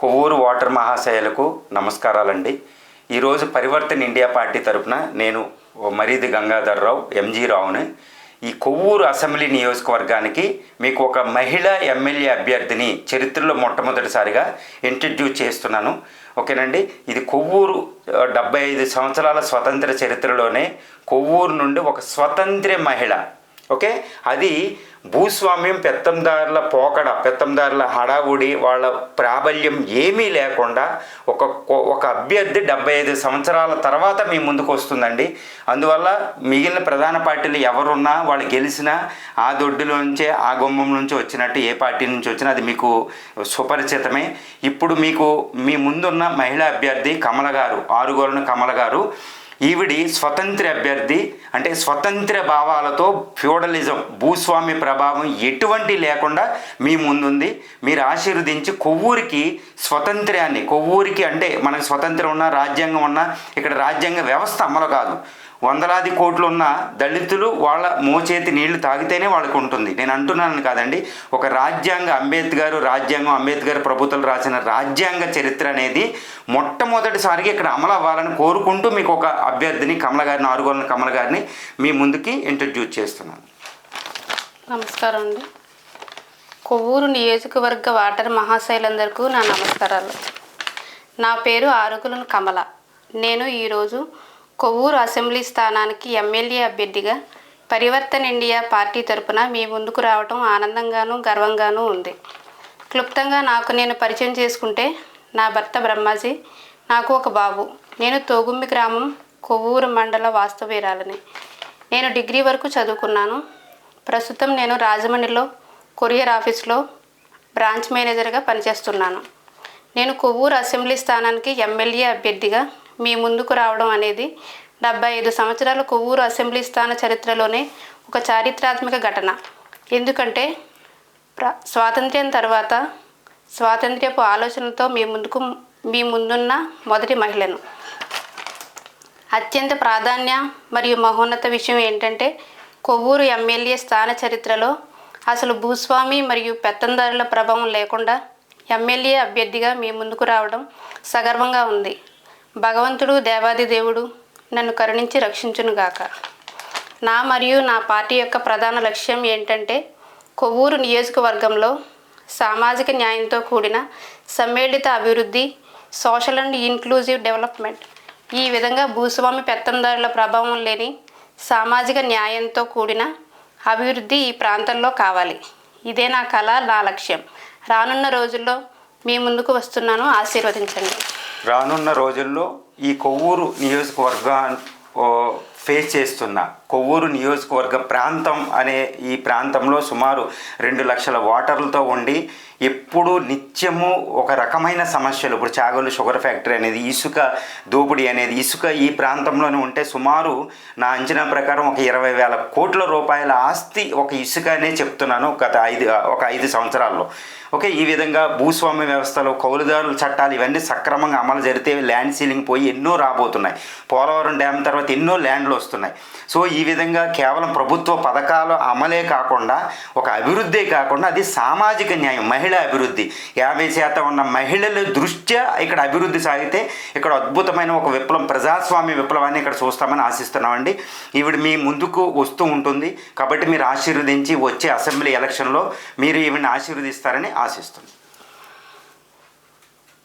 Kovvur water మహాశయాలకు నమస్కారాలండి. ఈరోజు Parivartan India party తరపున నేను ఓ మరీది గంగాధర్రావు ఎంజీ రావుని. ఈ కొవ్వూరు అసెంబ్లీ నియోజకవర్గానికి మీకు ఒక మహిళా ఎమ్మెల్యే అభ్యర్థిని చరిత్రలో మొట్టమొదటిసారిగా ఇంట్రడ్యూస్ చేస్తున్నాను. ఓకేనండి? ఇది కొవ్వూరు డెబ్బై ఐదు సంవత్సరాల స్వతంత్ర చరిత్రలోనే కొవ్వూరు నుండి ఒక స్వతంత్ర మహిళ ఓకే? అది భూస్వామ్యం పెత్తందారుల పోకడ పెత్తందారుల హడావుడి వాళ్ళ ప్రాబల్యం ఏమీ లేకుండా ఒక ఒక అభ్యర్థి డెబ్బై ఐదు సంవత్సరాల తర్వాత మీ ముందుకు వస్తుందండి. అందువల్ల మిగిలిన ప్రధాన పార్టీలు ఎవరున్నా వాళ్ళు గెలిచినా ఆ దొడ్డులోంచే ఆ గుమ్మం నుంచి వచ్చినట్టు ఏ పార్టీ నుంచి వచ్చినా అది మీకు సుపరిచితమే. ఇప్పుడు మీకు మీ ముందున్న మహిళా అభ్యర్థి కమల గారు ఆరుగోలను కమల గారు ఈవిడి స్వతంత్ర అభ్యర్థి అంటే స్వతంత్ర భావాలతో ఫ్యూడలిజం భూస్వామ్య ప్రభావం ఎటువంటి లేకుండా మీ ముందుంది. మీరు ఆశీర్వదించి కొవ్వూరికి స్వతంత్రాన్ని కొవ్వూరికి అంటే మనకు స్వతంత్రం ఉన్న రాజ్యాంగం ఉన్న ఇక్కడ రాజ్యాంగ వ్యవస్థ అమలు కాదు. వందలాది కోట్లు ఉన్న దళితులు వాళ్ళ మోచేతి నీళ్ళు తాగితేనే వాళ్ళకు ఉంటుంది. నేను అంటున్నాను కాదండి ఒక రాజ్యాంగ అంబేద్కర్ రాజ్యాంగం అంబేద్కర్ ప్రభుత్వం రాసిన రాజ్యాంగ చరిత్ర అనేది మొట్టమొదటిసారిగా ఇక్కడ అమలు అవ్వాలని కోరుకుంటూ మీకు ఒక అభ్యర్థిని కమల గారిని ఆరుగోలన కమల గారిని మీ ముందుకి ఇంట్రడ్యూస్ చేస్తున్నాను. నమస్కారం అండి. కొవ్వూరు నియోజకవర్గ వాటర్ మహాశైలందరికీ నా నమస్కారాలు. నా పేరు ఆరుగులను కమల. నేను ఈరోజు కొవ్వూరు అసెంబ్లీ స్థానానికి ఎమ్మెల్యే అభ్యర్థిగా పరివర్తన్ ఇండియా పార్టీ తరపున మీ ముందుకు రావటం ఆనందంగానూ గర్వంగానూ ఉంది. క్లుప్తంగా నాకు నేను పరిచయం చేసుకుంటే నా భర్త బ్రహ్మాజీ నాకు ఒక బాబు. నేను తోగుమ్మి గ్రామం కొవ్వూరు మండల వాస్తవీరాలని నేను డిగ్రీ వరకు చదువుకున్నాను. ప్రస్తుతం నేను రాజమండ్రిలో కొరియర్ ఆఫీస్లో బ్రాంచ్ మేనేజర్గా పనిచేస్తున్నాను. నేను కొవ్వూరు అసెంబ్లీ స్థానానికి ఎమ్మెల్యే అభ్యర్థిగా మీ ముందుకు రావడం అనేది డెబ్బై ఐదు సంవత్సరాల కొవ్వూరు అసెంబ్లీ స్థాన చరిత్రలోనే ఒక చారిత్రాత్మక ఘటన. ఎందుకంటే ప్ర స్వాతంత్ర్యం తర్వాత స్వాతంత్ర్యపు ఆలోచనతో మీ ముందుకు మీ ముందున్న మొదటి మహిళను. అత్యంత ప్రాధాన్య మరియు మహోన్నత విషయం ఏంటంటే కొవ్వూరు ఎమ్మెల్యే స్థాన చరిత్రలో అసలు భూస్వామి మరియు పెత్తందారుల ప్రభావం లేకుండా ఎమ్మెల్యే అభ్యర్థిగా మీ ముందుకు రావడం సగర్వంగా ఉంది. భగవంతుడు దేవాది దేవుడు నన్ను కరుణించి రక్షించునుగాక నా మరియు నా పార్టీ యొక్క ప్రధాన లక్ష్యం ఏంటంటే కొవ్వూరు నియోజకవర్గంలో సామాజిక న్యాయంతో కూడిన సమ్మేళిత అభివృద్ధి సోషల్ అండ్ ఇన్క్లూజివ్ డెవలప్మెంట్. ఈ విధంగా భూస్వామి పెత్తందారుల ప్రభావం లేని సామాజిక న్యాయంతో కూడిన అభివృద్ధి ఈ ప్రాంతంలో కావాలి. ఇదే నా కళ నా లక్ష్యం. రానున్న రోజుల్లో మీ ముందుకు వస్తున్నాను. ఆశీర్వదించండి. రానున్న రోజుల్లో ఈ కొవ్వూరు నియోజకవర్గా ఓ, ఫేస్ చేస్తున్న కొవ్వూరు నియోజకవర్గ ప్రాంతం అనే ఈ ప్రాంతంలో సుమారు రెండు లక్షల వాటర్లతో ఉండి ఎప్పుడు నిత్యము ఒక రకమైన సమస్యలు. ఇప్పుడు చాగోలు షుగర్ ఫ్యాక్టరీ అనేది ఇసుక దోపిడీ అనేది ఇసుక ఈ ప్రాంతంలోనే ఉంటే సుమారు నా అంచనా ప్రకారం ఒక ఇరవై వేల కోట్ల రూపాయల ఆస్తి ఒక ఇసుక అనే చెప్తున్నాను గత ఐదు ఒక ఐదు సంవత్సరాల్లో. ఓకే ఈ విధంగా భూస్వామ్య వ్యవస్థలో కౌలుదారుల చట్టాలు ఇవన్నీ సక్రమంగా అమలు జరిగితే ల్యాండ్ సీలింగ్ పోయి ఎన్నో రాబోతున్నాయి. పోలవరం డ్యామ్ తర్వాత ఎన్నో ల్యాండ్లు వస్తున్నాయి. సో ఈ ఈ విధంగా కేవలం ప్రభుత్వ పథకాలు అమలే కాకుండా ఒక అభివృద్ధే కాకుండా అది సామాజిక న్యాయం మహిళా అభివృద్ధి. యాభై శాతం ఉన్న మహిళల దృష్ట్యా ఇక్కడ అభివృద్ధి సాగితే ఇక్కడ అద్భుతమైన ఒక విప్లవం ప్రజాస్వామ్య విప్లవాన్ని ఇక్కడ చూస్తామని ఆశిస్తున్నామండి. ఈవిడ మీ ముందుకు వస్తూ ఉంటుంది. కాబట్టి మీరు ఆశీర్వదించి వచ్చే అసెంబ్లీ ఎలక్షన్లో మీరు ఈవిని ఆశీర్వదిస్తారని ఆశిస్తుంది